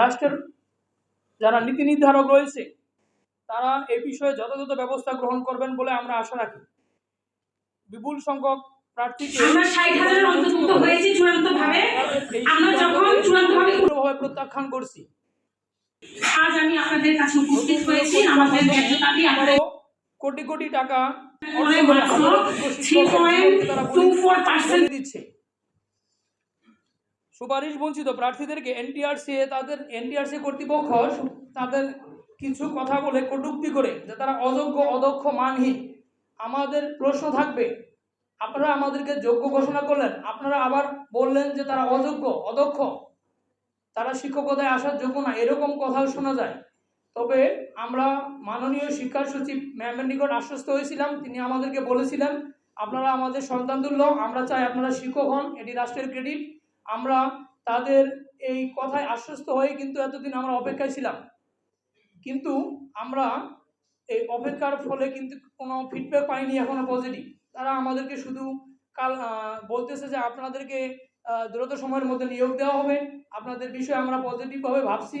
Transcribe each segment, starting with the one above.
রাষ্ট্রের যারা নীতি নির্ধারক রয়েছে তারা এ বিষয়ে যথাযথ ব্যবস্থা গ্রহণ করবেন বলে আমরা আশা রাখি। বিপুল সংখ্যক প্রত্যাখ্যান করছি। আজ আমি আপনাদের কাছে উপস্থিত হয়েছি আমাদের দাবি আপনাদের কোটি কোটি টাকা টু ফোর পার্সেন্ট দিচ্ছে। সুপারিশ বঞ্চিত প্রার্থীদেরকে এনটিআরসি তাদের এনটিআরসি কর্তৃপক্ষ তাদের কিছু কথা বলে কটুক্তি করে যে তারা অযোগ্য, অদক্ষ, মানহীন। আমাদের প্রশ্ন থাকবে, আপনারা আমাদেরকে যোগ্য ঘোষণা করলেন, আপনারা আবার বললেন যে তারা অযোগ্য, অদক্ষ। তারা শিক্ষকতায় আসার যোগ্য না, এরকম কথাও শোনা যায়। তবে আমরা মাননীয় শিক্ষা সচিব ম্যামের নিকট আশ্বস্ত হয়েছিলাম, তিনি আমাদেরকে বলেছিলেন, আপনারা আমাদের সন্তান তুল্য, আমরা চাই আপনারা শিক্ষক হন, এটি রাষ্ট্রের ক্রেডিট। আমরা তাদের এই কথায় আশ্বস্ত হয়ে কিন্তু এতদিন আমরা অপেক্ষায় ছিলাম। কিন্তু আমরা এই অপেক্ষার ফলে কিন্তু কোনো ফিডব্যাক পাইনি এখনও পজিটিভ তারা আমাদেরকে শুধু কাল বলতেছে যে আপনাদেরকে দ্রুত সময়ের মধ্যে নিয়োগ দেওয়া হবে। আপনাদের বিষয়ে আমরা পজিটিভভাবে ভাবছি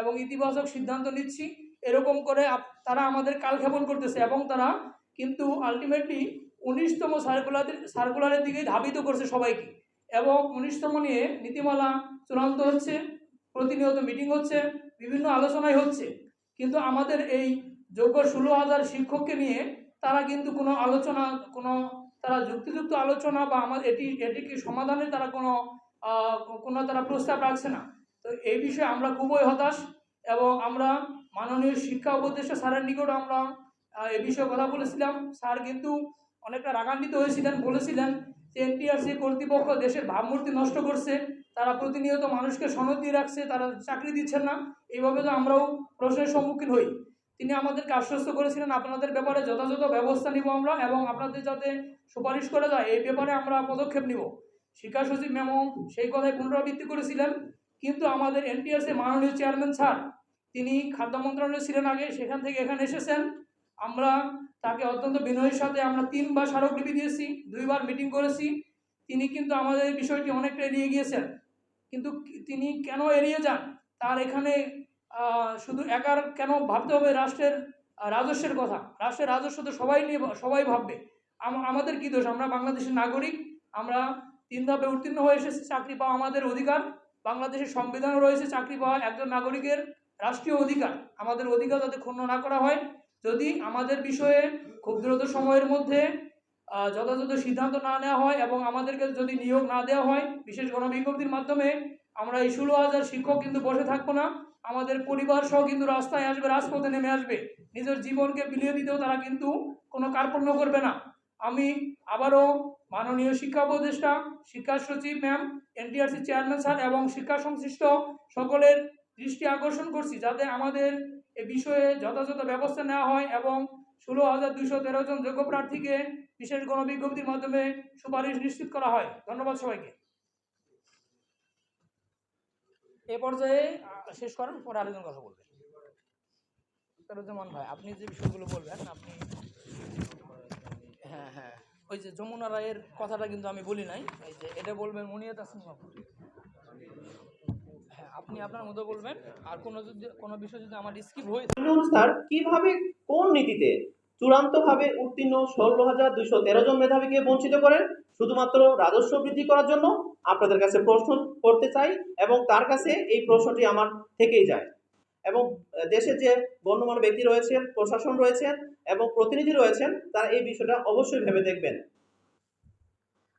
এবং ইতিবাচক সিদ্ধান্ত নিচ্ছি। এরকম করে তারা আমাদের কাল কালক্ষেপণ করতেছে এবং তারা কিন্তু আলটিমেটলি উনিশতম সার্কুলারের সার্কুলারের দিকে ধাবিত করছে সবাইকে। এবং উনিশতম নিয়ে নীতিমালা চূড়ান্ত হচ্ছে, প্রতিনিয়ত মিটিং হচ্ছে, বিভিন্ন আলোচনাই হচ্ছে। কিন্তু আমাদের এই যোগ্য ষোলো হাজার শিক্ষককে নিয়ে তারা কিন্তু কোনো আলোচনা, কোনো তারা যুক্তিযুক্ত আলোচনা বা আমাদের এটি, এটিকে সমাধানে তারা কোনো কোনো তারা প্রস্তাব রাখছে না। তো এই বিষয়ে আমরা খুবই হতাশ এবং আমরা মাননীয় শিক্ষা উপদেষ্টা স্যারের নিকট আমরা এ বিষয়ে কথা বলেছিলাম। স্যার কিন্তু অনেকটা রাগান্বিত হয়েছিলেন, বলেছিলেন যে এনটিআরসি কর্তৃপক্ষ দেশের ভাবমূর্তি নষ্ট করছে, তারা প্রতিনিয়ত মানুষকে সনদ দিয়ে রাখছে, তারা চাকরি দিচ্ছেন না, এইভাবে তো আমরাও প্রশ্নের সম্মুখীন হই। তিনি আমাদেরকে আশ্বস্ত করেছিলেন, আপনাদের ব্যাপারে যথাযথ ব্যবস্থা নিব আমরা এবং আপনাদের যাতে সুপারিশ করা যায়, এই ব্যাপারে আমরা পদক্ষেপ নিব। শিক্ষা সচিব ম্যামও সেই কথায় পুনরাবৃত্তি করেছিলেন, কিন্তু আমাদের এনটিআরসি মাননীয় চেয়ারম্যান স্যার, তিনি খাদ্য মন্ত্রণালয়ে ছিলেন আগে, সেখান থেকে এখানে এসেছেন। আমরা তাকে অত্যন্ত বিনয়ের সাথে আমরা তিনবার স্মারকলিপি দিয়েছি, দুইবার মিটিং করেছি। তিনি কিন্তু আমাদের এই বিষয়টি অনেকটা এড়িয়ে গিয়েছেন। কিন্তু তিনি কেন এড়িয়ে যান? তার এখানে শুধু একার কেন ভাবতে হবে রাষ্ট্রের রাজস্বের কথা? রাষ্ট্রের রাজস্ব তো সবাই নিয়ে, সবাই ভাববে। আমাদের কি দোষ? আমরা বাংলাদেশের নাগরিক, আমরা তিন ধাপে উত্তীর্ণ হয়ে এসেছি, চাকরি পাওয়া আমাদের অধিকার। বাংলাদেশের সংবিধানও রয়েছে চাকরি পাওয়া একজন নাগরিকের রাষ্ট্রীয় অধিকার। আমাদের অধিকার যাতে ক্ষুণ্ণ না করা হয়। যদি আমাদের বিষয়ে খুব দ্রুত সময়ের মধ্যে যথাযথ সিদ্ধান্ত না নেওয়া হয় এবং আমাদেরকে যদি নিয়োগ না দেওয়া হয়, বিশেষ গণবিজ্ঞপ্তির মাধ্যমে, আমরা এই ষোলো হাজার শিক্ষক কিন্তু বসে থাকব না। আমাদের পরিবার সহ কিন্তু রাস্তায় আসবে, রাজপথে নেমে আসবে। নিজের জীবনকে বিলিয়ে দিতেও তারা কিন্তু কোনো কার্পণ্য করবে না। আমি আবারও মাননীয় শিক্ষা উপদেষ্টা, শিক্ষা সচিব ম্যাম এনটিআরসি চেয়ারম্যান স্যার এবং শিক্ষা সংশ্লিষ্ট সকলের দৃষ্টি আকর্ষণ করছি, যাতে আমাদের এ বিষয়ে যথাযথ ব্যবস্থা নেওয়া হয় এবং ষোলো হাজার দুশো তেরো জন যোগ্য প্রার্থীকে বিশেষ গণবিজ্ঞপ্তির মাধ্যমে সুপারিশ নিশ্চিত করা হয়। ধন্যবাদ সবাইকে। এ পর্যায়ে শেষ করেন পরে আরেকজন কথা বলবেন তারুজ্জামান ভাই, আপনি যে বিষয়গুলো বলবেন, আপনি হ্যাঁ হ্যাঁ। ওই যে যমুনা রায়ের কথাটা কিন্তু আমি বলি নাই। এই যে এটা বলবেন বাবু। হ্যাঁ আপনি আপনার মতো বলবেন। আর কোনো যদি কোনো বিষয় যদি আমার স্কিপ হয়ে স্যার কীভাবে, কোন নীতিতে চূড়ান্তভাবে উত্তীর্ণ ষোলো হাজার দুইশো তেরো জন মেধাবীকে বঞ্চিত করেন? শুধুমাত্র রাজস্ব বৃদ্ধি করার জন্য? আপনাদের কাছে প্রশ্ন করতে চাই এবং তার কাছে এই প্রশ্নটি আমার থেকেই যায়। এবং দেশের যে গণ্যমান্য ব্যক্তি রয়েছেন, প্রশাসন রয়েছেন এবং প্রতিনিধি রয়েছেন, তারা এই বিষয়টা অবশ্যই ভেবে দেখবেন।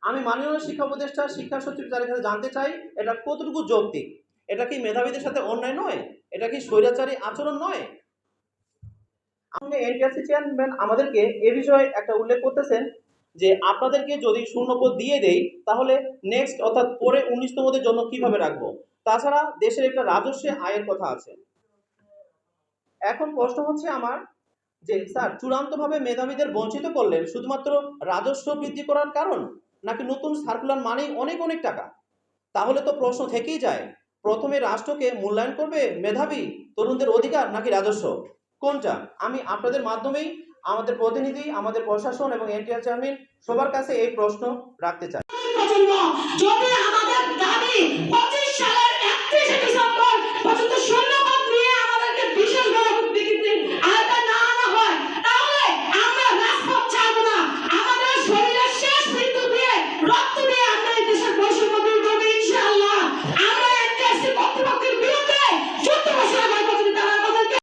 আমি মাননীয় শিক্ষা উপদেষ্টা, শিক্ষা সচিব যার কাছে জানতে চাই, এটা কতটুকু যৌক্তিক? এটা কি মেধাবীদের সাথে অন্যায় নয়? এটা কি স্বৈরাচারী আচরণ নয়? আমাদের এনটিআরসি চেয়ারম্যান আমাদেরকে এ বিষয়ে একটা উল্লেখ করতেছেন যে, আপনাদেরকে যদি শূন্যপদ দিয়ে দেই, তাহলে নেক্সট অর্থাৎ পরে উনিশতমদের জন্য কীভাবে রাখব? তাছাড়া দেশের একটা রাজস্বে আয়ের কথা আছে। এখন প্রশ্ন হচ্ছে আমার যে, স্যার, চূড়ান্তভাবে মেধাবীদের বঞ্চিত করলেন শুধুমাত্র রাজস্ব বৃদ্ধি করার কারণ, নাকি নতুন সার্কুলার মানেই অনেক অনেক টাকা? তাহলে তো প্রশ্ন থেকেই যায়। প্রথমে রাষ্ট্রকে মূল্যায়ন করবে মেধাবী তরুণদের অধিকার নাকি রাজস্ব? কোনটা? আমি আপনাদের মাধ্যমেই আমাদের প্রতিনিধি, আমাদের প্রশাসন এবং এনটিআর চেয়ারম্যান সবার কাছে এই প্রশ্ন রাখতে চাই। আমাদের দাবি